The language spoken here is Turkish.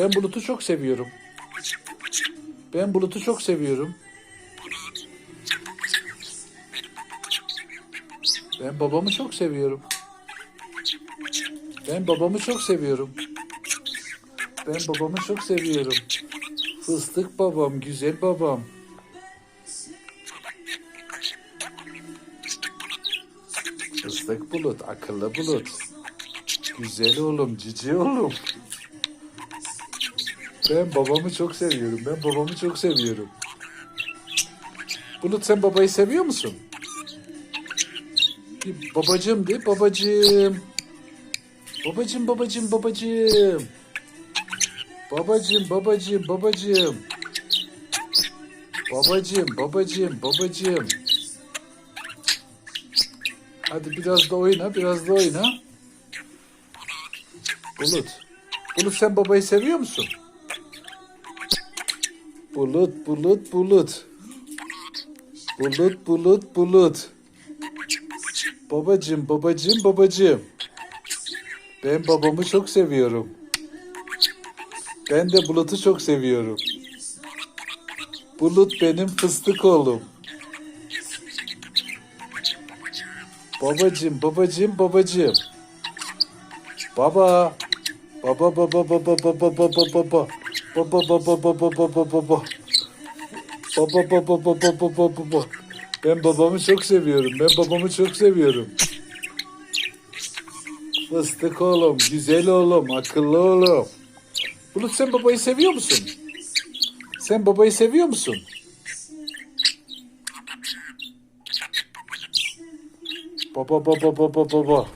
Ben Bulut'u çok seviyorum. Ben Bulut'u çok seviyorum. Ben babamı çok seviyorum. Ben babamı çok seviyorum. Ben babamı çok seviyorum. Fıstık babam, güzel babam. Fıstık bulut, akıllı bulut. Güzel oğlum, cici oğlum. Ben babamı çok seviyorum. Ben babamı çok seviyorum. Bulut sen babayı seviyor musun? Babacım de babacım. Babacım babacım babacım. Babacım babacım babacım. Babacım babacım babacım. Hadi biraz da oyna biraz da oyna. Bulut. Bulut sen babayı seviyor musun? Bulut bulut bulut. Bulut bulut bulut. Babacım babacım babacım. Ben babamı çok seviyorum. Ben de Bulut'u çok seviyorum. Bulut benim fıstık oğlum. Babacım babacım babacım. Baba. Baba baba baba baba baba baba. Baba baba baba baba baba. Baba baba baba baba baba. Ben babamı çok seviyorum. Ben babamı çok seviyorum. Fıstık oğlum, güzel oğlum, akıllı oğlum. Bulut sen babayı seviyor musun? Sen babayı seviyor musun? Baba baba baba baba.